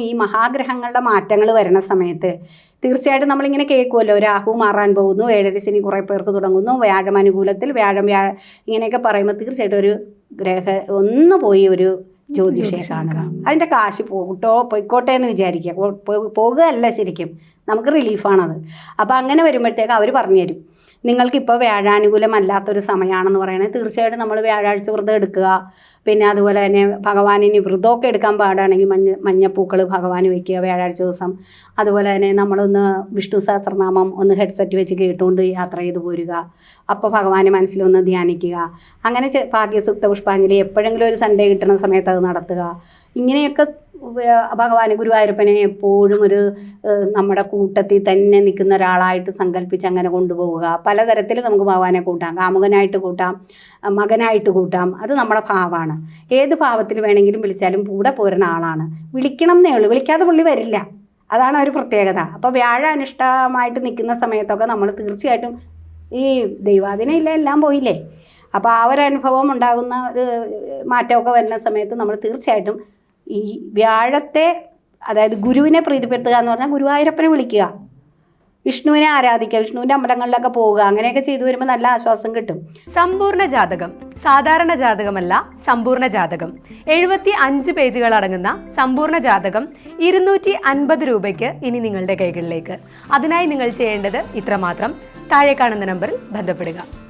ഈ മഹാഗ്രഹങ്ങളുടെ മാറ്റങ്ങൾ വരുന്ന സമയത്ത് തീർച്ചയായിട്ടും നമ്മളിങ്ങനെ കേൾക്കുമല്ലോ രാഹു മാറാൻ പോകുന്നു ഏഴര ശനി കുറേ പേർക്ക് തുടങ്ങുന്നു വ്യാഴം അനുകൂലത്തിൽ വ്യാഴം വ്യാഴ ഇങ്ങനെയൊക്കെ പറയുമ്പോൾ തീർച്ചയായിട്ടും ഒരു ഗ്രഹ ഒന്ന് പോയി ഒരു ജ്യോതിഷയെ കാണുക. അതിന്റെ കാശ് പോകട്ടോ പോയിക്കോട്ടെ എന്ന് വിചാരിക്കുക. പോകുകയല്ല ശരിക്കും. നമുക്ക് റിലീഫാണത് അപ്പോൾ അങ്ങനെ വരുമ്പോഴത്തേക്ക് അവർ പറഞ്ഞു തരും നിങ്ങൾക്കിപ്പോൾ വ്യാഴാനുകൂലമല്ലാത്തൊരു സമയമാണെന്ന് പറയുന്നത് തീർച്ചയായിട്ടും നമ്മൾ വ്യാഴാഴ്ച വ്രതം എടുക്കുക. പിന്നെ അതുപോലെ തന്നെ ഭഗവാനിന് വ്രതമൊക്കെ എടുക്കാൻ പാടാണെങ്കിൽ മഞ്ഞ മഞ്ഞപ്പൂക്കൾ ഭഗവാന് വയ്ക്കുക വ്യാഴാഴ്ച ദിവസം. അതുപോലെ തന്നെ നമ്മളൊന്ന് വിഷ്ണു സഹസ്രനാമം ഒന്ന് ഹെഡ്സെറ്റ് വെച്ച് കേട്ടുകൊണ്ട് യാത്ര ചെയ്ത് പോരുക. അപ്പോൾ ഭഗവാനെ മനസ്സിലൊന്ന് ധ്യാനിക്കുക. അങ്ങനെ ഭാഗ്യസുക്ത പുഷ്പാഞ്ജലി എപ്പോഴെങ്കിലും ഒരു സൺഡേ കിട്ടുന്ന സമയത്ത് അത് നടത്തുക. ഇങ്ങനെയൊക്കെ ഭഗവാന് ഗുരുവായൂരപ്പനെ എപ്പോഴും ഒരു നമ്മുടെ കൂട്ടത്തിൽ തന്നെ നിൽക്കുന്ന ഒരാളായിട്ട് സങ്കല്പിച്ച് അങ്ങനെ കൊണ്ടുപോവുക. പലതരത്തിൽ നമുക്ക് ഭഗവാനെ കൂട്ടാം. കാമുകനായിട്ട് കൂട്ടാം മകനായിട്ട് കൂട്ടാം. അത് നമ്മുടെ ഭാവമാണ്. ഏത് ഭാവത്തിൽ വേണമെങ്കിലും വിളിച്ചാലും കൂടെ പോരുന്ന ആളാണ്. വിളിക്കണം എന്നേ ഉള്ളൂ. വിളിക്കാതെ പുള്ളി വരില്ല. അതാണ് ഒരു പ്രത്യേകത. അപ്പോൾ വ്യാഴ അനിഷ്ടമായിട്ട് നിൽക്കുന്ന സമയത്തൊക്കെ നമ്മൾ തീർച്ചയായിട്ടും ഈ ദൈവാദിനം എല്ലാം പോയില്ലേ? അപ്പോൾ ആ ഒരു അനുഭവം ഉണ്ടാകുന്ന ഒരു മാറ്റമൊക്കെ വരുന്ന സമയത്ത് നമ്മൾ തീർച്ചയായിട്ടും ഈ വ്യാഴത്തെ അതായത് ഗുരുവിനെ പ്രീതിപ്പെടുത്തുക എന്ന് പറഞ്ഞാൽ ഗുരുവായൂരപ്പനെ വിളിക്കുക. വിഷ്ണുവിനെ ആരാധിക്കുക വിഷ്ണുവിന്റെ അമ്പലങ്ങളിലൊക്കെ പോവുക അങ്ങനെയൊക്കെ ചെയ്തു വരുമ്പോൾ നല്ല ആശ്വാസം കിട്ടും. സമ്പൂർണ ജാതകം സാധാരണ ജാതകമല്ല സമ്പൂർണ ജാതകം. എഴുപത്തി അഞ്ച് പേജുകൾ അടങ്ങുന്ന സമ്പൂർണ ജാതകം ഇരുന്നൂറ്റി അൻപത് രൂപയ്ക്ക് ഇനി നിങ്ങളുടെ കൈകളിലേക്ക്. അതിനായി നിങ്ങൾ ചെയ്യേണ്ടത് ഇത്രമാത്രം. താഴെ കാണുന്ന നമ്പറിൽ ബന്ധപ്പെടുക.